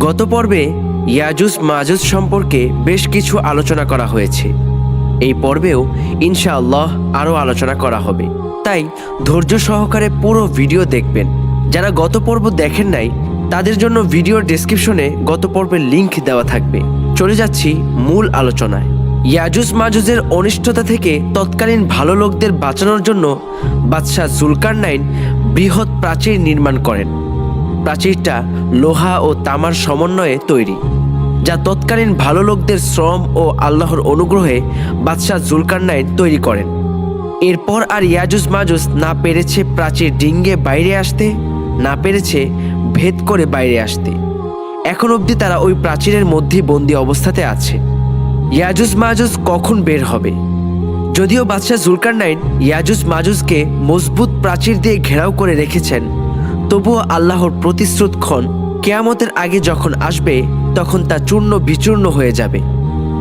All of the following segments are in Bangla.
গত পর্বে ইয়াজুজ মাজুজ সম্পর্কে বেশ কিছু আলোচনা করা হয়েছে। এই পর্বেও ইনশাআল্লাহ আরও আলোচনা করা হবে। তাই ধৈর্য সহকারে পুরো ভিডিও দেখবেন। যারা গত পর্ব দেখেন নাই, তাদের জন্য ভিডিওর ডেসক্রিপশনে গত পর্বের লিংক দেওয়া থাকবে। চলে যাচ্ছি মূল আলোচনায়। ইয়াজুজ মাজুজের অনিষ্টতা থেকে তৎকালীন ভালো লোকদের বাঁচানোর জন্য বাদশাহ জুলকার নাইন বৃহৎ প্রাচীর নির্মাণ করেন। প্রাচীরটা লোহা ও তামার সমন্বয়ে তৈরি, যা তৎকালীন ভালো লোকদের শ্রম ও আল্লাহর অনুগ্রহে বাদশাহ জুলকারনাইন তৈরি করেন। এরপর আর ইয়াজুজ মাজুজ না পেরেছে প্রাচীর ডিঙ্গে বাইরে আসতে, না পেরেছে ভেদ করে বাইরে আসতে। এখন অবধি তারা ওই প্রাচীরের মধ্যেই বন্দি অবস্থাতে আছে। ইয়াজুজ মাজুজ কখন বের হবে? যদিও বাদশাহ জুলকারনাইন ইয়াজুজ মাজুজকে মজবুত প্রাচীর দিয়ে ঘেরাও করে রেখেছেন তবুও আল্লাহর প্রতিশ্রুতক্ষণ কেয়ামতের আগে যখন আসবে, তখন তা চূর্ণ বিচূর্ণ হয়ে যাবে।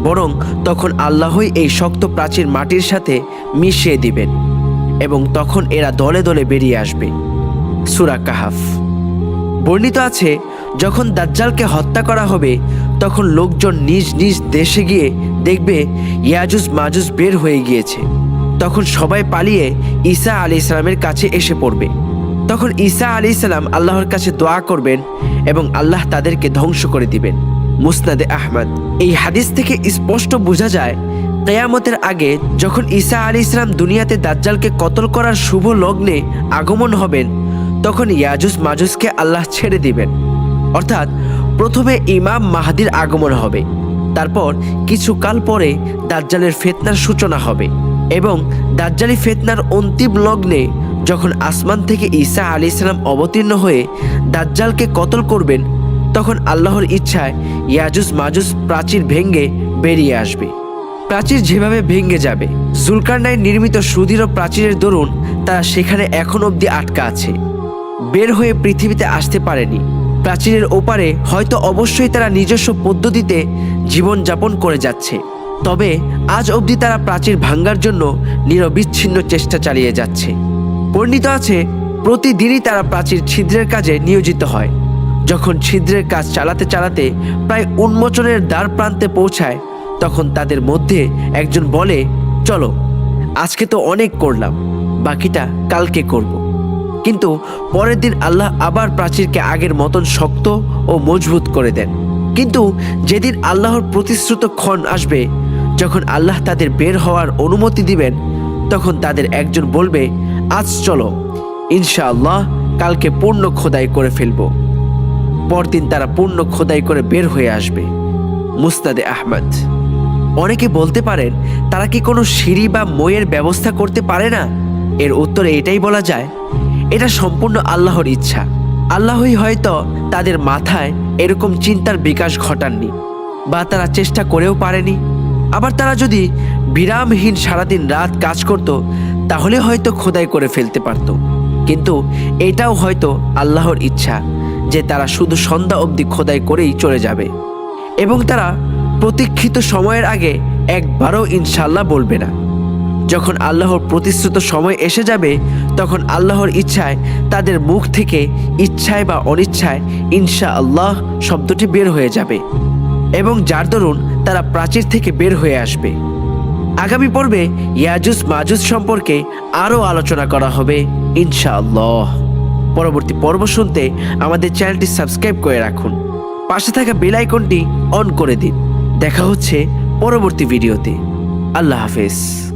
বরং তখন আল্লাহই এই শক্ত প্রাচীর মাটির সাথে মিশিয়ে দিবেন এবং তখন এরা দলে দলে বেরিয়ে আসবে। সুরা কাহাফ। বর্ণিত আছে, যখন দাজ্জালকে হত্যা করা হবে, তখন লোকজন নিজ নিজ দেশে গিয়ে দেখবে ইয়াজুজ মাজুজ বের হয়ে গিয়েছে। তখন সবাই পালিয়ে ঈসা আলি ইসলামের কাছে এসে পড়বে। তখন ঈসা আলি ইসলাম আল্লাহর কাছে দোয়া করবেন এবং আল্লাহ তাদেরকে ধ্বংস করে দিবেন। মুসনাদে আহমদ। এই হাদিস থেকে স্পষ্ট বোঝা যায়, কেয়ামতের আগে যখন ঈসা আলী ইসলাম দুনিয়াতে দাজ্জালকে কতল করার শুভ লগ্নে আগমন হবেন, তখন ইয়াজুস মাজুসকে আল্লাহ ছেড়ে দিবেন। অর্থাৎ প্রথমে ইমাম মাহাদির আগমন হবে, তারপর কিছু কাল পরে দাজ্জালের ফেতনার সূচনা হবে এবং দাজ্জালি ফেতনার অন্তিম লগ্নে যখন আসমান থেকে ঈসা আলী ইসলাম অবতীর্ণ হয়ে দাজ্জালকে কতল করবেন, তখন আল্লাহর ইচ্ছায় ইয়াজুজ মাজুজ প্রাচীর ভেঙ্গে বেরিয়ে আসবে। প্রাচীর যেভাবে ভেঙে যাবে, জুলকারনাইন নির্মিত সুদৃঢ় প্রাচীরের দরুন তারা সেখানে এখন অবধি আটকা আছে। বের হয়ে পৃথিবীতে আসতে পারেনি। প্রাচীরের ওপারে হয়তো অবশ্যই তারা নিজস্ব পদ্ধতিতে জীবনযাপন করে যাচ্ছে। তবে আজ অবধি তারা প্রাচীর ভাঙ্গার জন্য নিরবিচ্ছিন্ন চেষ্টা চালিয়ে যাচ্ছে। বর্ণিত আছে, প্রতিদিনই তারা প্রাচীর ছিদ্রের কাজে নিয়োজিত হয় যখন ছিদ্রের কাজ চালাতে চালাতে প্রায় উন্মোচনের দ্বার প্রান্তে পৌঁছায়, তখন তাদের মধ্যে একজন বলে, চলো, আজকে তো অনেক করলাম, বাকিটা কালকে করব। কিন্তু পরের দিন আল্লাহ আবার প্রাচীরকে আগের মতন শক্ত ও মজবুত করে দেন কিন্তু যেদিন আল্লাহর প্রতিশ্রুত ক্ষণ আসবে, যখন আল্লাহ তাদের বের হওয়ার অনুমতি দিবেন, তখন তাদের একজন বলবে আজ চলো, ইনশাআল্লাহ কালকে পূর্ণ খোদাই করে ফেলব। পরদিন তারা পূর্ণ খোদাই করে বের হয়ে আসবে, মুস্তাদে আহমদ। অনেকে বলতে পারেন, তারা কি কোনো সিঁড়ি বা মইয়ের ব্যবস্থা করতে পারে না? এর উত্তরে এটাই বলা যায়, এটা সম্পূর্ণ আল্লাহর ইচ্ছা। আল্লাহই হয়তো তাদের মাথায় এরকম চিন্তার বিকাশ ঘটাননি, বা তারা চেষ্টা করেও পারেনি। আবার তারা যদি বিরামহীন সারাদিন রাত কাজ করত তাহলে হয়তো খোদাই করে ফেলতে পারত। কিন্তু এটাও হয়তো আল্লাহর ইচ্ছা যে তারা শুধু সন্ধ্যা অবধি খোদাই করেই চলে যাবে। এবং তারা প্রতীক্ষিত সময়ের আগে একবারও ইনশাল্লাহ বলবে না। যখন আল্লাহর প্রতিশ্রুত সময় এসে যাবে, তখন আল্লাহর ইচ্ছায় তাদের মুখ থেকে ইচ্ছায় বা অনিচ্ছায় ইনশা আল্লাহ শব্দটি বের হয়ে যাবে। এবং যার দরুন তারা প্রাচীর থেকে বের হয়ে আসবে। আগামী পর্বে ইয়াজুস মাজুস সম্পর্কে আরও আলোচনা করা হবে, ইনশাআল্লাহ। পরবর্তী পর্ব শুনতে আমাদের চ্যানেলটি সাবস্ক্রাইব করে রাখুন। পাশে থাকা বেল আইকনটি অন করে দিন। দেখা হচ্ছে পরবর্তী ভিডিওতে। আল্লাহ হাফেজ।